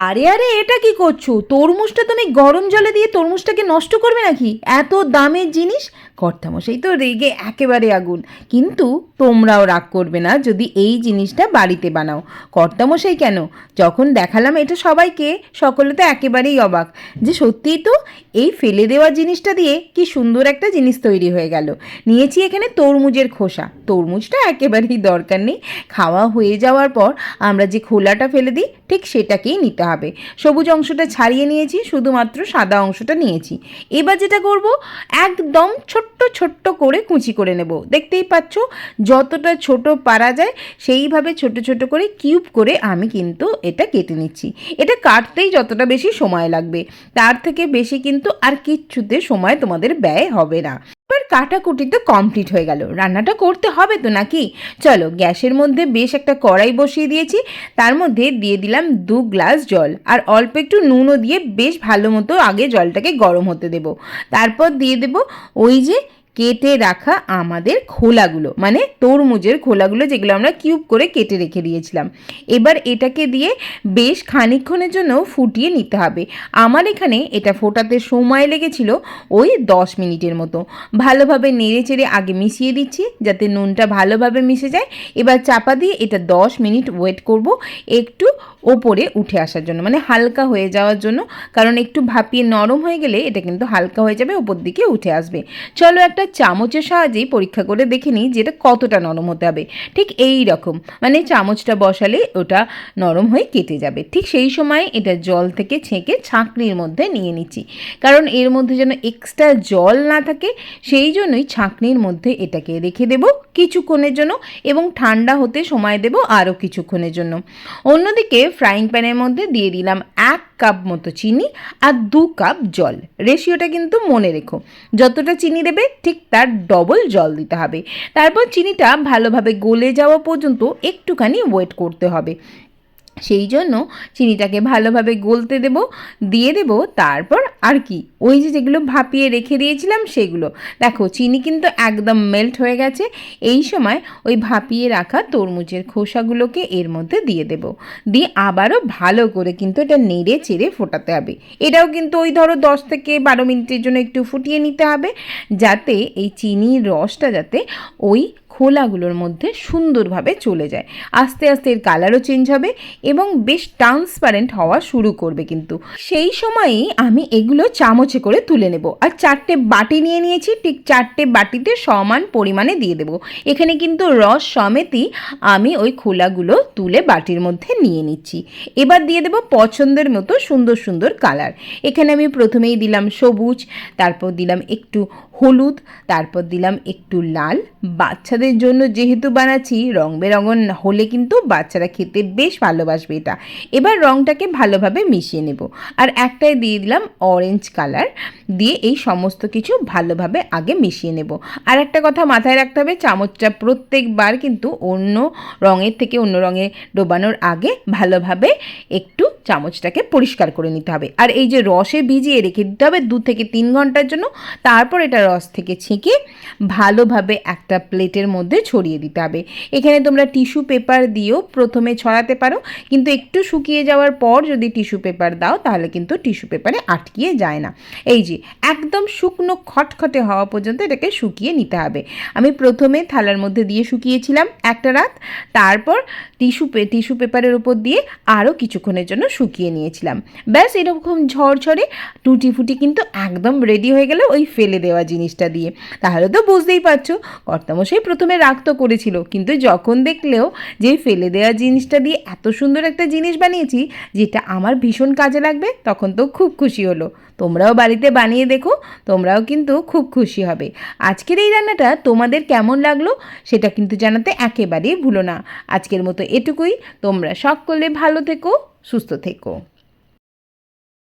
আরে আরে, এটা কি করছ? তরমুজটা তুমি গরম জলে দিয়ে তরমুজটাকে নষ্ট করবে নাকি? এত দামের জিনিস? কর্তামশাই তো রেগে একেবারে আগুন। কিন্তু তোমরাও রাগ করবে না যদি এই জিনিসটা বাড়িতে বানাও। কর্তামশাই কেন? যখন দেখালাম এটা সবাইকে, সকলে তো একেবারেই অবাক। যে সত্যিই তো এই ফেলে দেওয়া জিনিসটা দিয়ে কি সুন্দর একটা জিনিস তৈরি হয়ে গেল। নিয়েছি এখানে তরমুজের খোসা। তরমুজটা একেবারেই দরকার নেই। খাওয়া হয়ে যাওয়ার পর আমরা যে খোলাটা ফেলে দিই, ঠিক সেটাকেই নিতে হবে। সবুজ অংশটা ছাড়িয়ে নিয়েছি, শুধুমাত্র সাদা অংশটা নিয়েছি। এবার যেটা করব, একদম ছোট্ট ছোট্ট করে কুচি করে নেব। দেখতেই পাচ্ছ, যতটা ছোট পারা যায়, সেইভাবে ছোট ছোট করে কিউব করে আমি কিন্তু এটা কেটে নিচ্ছি। এটা কাটতেই যতটা বেশি সময় লাগবে, তার থেকে বেশি কিন্তু আর কিচ্ছুতে সময় তোমাদের ব্যয় হবে না। এবার কাটাকুটি তো কমপ্লিট হয়ে গেল। রান্নাটা করতে হবে তো নাকি? চলো, গ্যাসের মধ্যে বেশ একটা কড়াই বসিয়ে দিয়েছি। তার মধ্যে দিয়ে দিলাম দু গ্লাস জল। আর অল্প একটু নুনও দিয়ে বেশ ভালো মতো আগে জলটাকে গরম হতে দেব। তারপর দিয়ে দেব ওই যে কেটে রাখা আমাদের খোলাগুলো মানে তরমুজের খোলাগুলো যেগুলো আমরা কিউব করে কেটে রেখে দিয়েছিলাম। এবার এটাকে দিয়ে বেশ খানিকক্ষণের জন্য ফুটিয়ে নিতে হবে। আমার এখানে এটা ফোটাতে সময় লেগেছিল ওই দশ মিনিটের মতো। ভালোভাবে নেড়ে চেড়ে আগে মিশিয়ে দিচ্ছি যাতে নুনটা ভালোভাবে মিশে যায়। এবার চাপা দিয়ে এটা দশ মিনিট ওয়েট করব একটু ওপরে উঠে আসার জন্য মানে হালকা হয়ে যাওয়ার জন্য। কারণ একটু ভাপিয়ে নরম হয়ে গেলে এটা কিন্তু হালকা হয়ে যাবে, ওপর দিকে উঠে আসবে। চলো একটা চামচের সাহায্যে পরীক্ষা করে দেখে নিই যে এটা কতটা নরম হতে হবে। ঠিক এই রকম। মানে চামচটা বসালে ওটা নরম হয়ে কেটে যাবে। ঠিক সেই সময় এটা জল থেকে ছেঁকে ছাঁকনির মধ্যে নিয়ে নিচ্ছি। কারণ এর মধ্যে যেন এক্সট্রা জল না থাকে, সেই জন্যই ছাঁকনির মধ্যে এটাকে রেখে দেব। কিছুক্ষণের জন্য এবং ঠান্ডা হতে সময় দেব আরও কিছুক্ষণের জন্য। অন্যদিকে ফ্রাইং প্যানের মধ্যে দিয়ে দিলাম এক কাপ মতো চিনি আর দু কাপ জল। রেশিওটা কিন্তু মনে রেখো। যতটা চিনি দেবে ঠিক তার ডবল জল দিতে হবে। তারপর চিনিটা ভালোভাবে গলে যাওয়া পর্যন্ত একটুখানি ওয়েট করতে হবে। সেই জন্য চিনিটাকে ভালোভাবে গলতে দেব, দিয়ে দেব, তারপর আর কি। ওই যে যেগুলো ভাপিয়ে রেখে দিয়েছিলাম সেগুলো। দেখো, চিনি কিন্তু একদম মেল্ট হয়ে গেছে। এই সময় ওই ভাপিয়ে রাখা তরমুজের খোসাগুলোকে এর মধ্যে দিয়ে দেব। দিয়ে আবারও ভালো করে কিন্তু এটা নেড়ে চেড়ে ফোটাতে হবে। এটাও কিন্তু ওই ধরো দশ থেকে বারো মিনিটের জন্য একটু ফুটিয়ে নিতে হবে, যাতে এই চিনির রসটা যাতে ওই খোলাগুলোর মধ্যে সুন্দরভাবে চলে যায়। আস্তে আস্তে এর কালারও চেঞ্জ হবে এবং বেশ ট্রান্সপারেন্ট হওয়া শুরু করবে কিন্তু। সেই সময়ই আমি এগুলো চামচে করে তুলে নেব। আর চারটে বাটি নিয়ে নিয়েছি, ঠিক চারটে বাটিতে সমান পরিমাণে দিয়ে দেব। এখানে কিন্তু রস সমেতই আমি ওই খোলাগুলো তুলে বাটির মধ্যে নিয়ে নিচ্ছি। এবার দিয়ে দেব পছন্দের মতো সুন্দর সুন্দর কালার। এখানে আমি প্রথমেই দিলাম সবুজ, তারপর দিলাম একটু হলুদ, তারপর দিলাম একটু লাল। বাচ্চাদের জন্য যেহেতু বানাচ্ছি, রং বেরঙন হলে কিন্তু বাচ্চারা খেতে বেশ ভালোবাসবে এটা। এবার রংটাকে ভালোভাবে মিশিয়ে নেব। আর একটাই দিয়ে দিলাম অরেঞ্জ কালার দিয়ে এই সমস্ত কিছু ভালোভাবে আগে মিশিয়ে নেব। আর একটা কথা মাথায় রাখতে হবে, চামচটা প্রত্যেকবার কিন্তু অন্য রঙের থেকে অন্য রঙে ডোবানোর আগে ভালোভাবে একটু চামচটাকে পরিষ্কার করে নিতে হবে। আর এই যে রসে ভিজিয়ে রেখে দিতে হবে দু থেকে তিন ঘণ্টার জন্য, তারপর এটা রস থেকে ছেঁকে ভালোভাবে একটা প্লেটের মধ্যে ছড়িয়ে দিতে হবে। এখানে তোমরা টিস্যু পেপার দিয়েও প্রথমে ছড়াতে পারো, কিন্তু একটু শুকিয়ে যাওয়ার পর যদি টিস্যু পেপার দাও, তাহলে কিন্তু টিস্যু পেপারে আটকিয়ে যায় না। এই যে, একদম শুকনো খটখটে হওয়া পর্যন্ত এটাকে শুকিয়ে নিতে হবে। আমি প্রথমে থালার মধ্যে দিয়ে শুকিয়েছিলাম একটা রাত, তারপর টিস্যু টিস্যু পেপারের উপর দিয়ে আরও কিছুক্ষণের জন্য শুকিয়ে নিয়েছিলাম। ব্যাস, এরকম ঝরঝরে টুটি ফুটি কিন্তু একদম রেডি হয়ে গেল ওই ফেলে দেওয়া জিনিসটা দিয়ে। তাহলে তো বুঝতেই পারছ, কর্তামশাই প্রথমে রাগ তো করেছিল, কিন্তু যখন দেখলেও যে ফেলে দেওয়া জিনিসটা দিয়ে এত সুন্দর একটা জিনিস বানিয়েছি, যেটা আমার ভীষণ কাজে লাগবে, তখন তো খুব খুশি হলো। তোমরাও বাড়িতে বানিয়ে দেখো, তোমরাও কিন্তু খুব খুশি হবে। আজকের এই রান্নাটা তোমাদের কেমন লাগল, সেটা কিন্তু জানাতে একেবারেই ভুলো না। আজকের মতো এটুকুই, তোমরা সকলে ভালো থেকো, সুস্থ থেকো।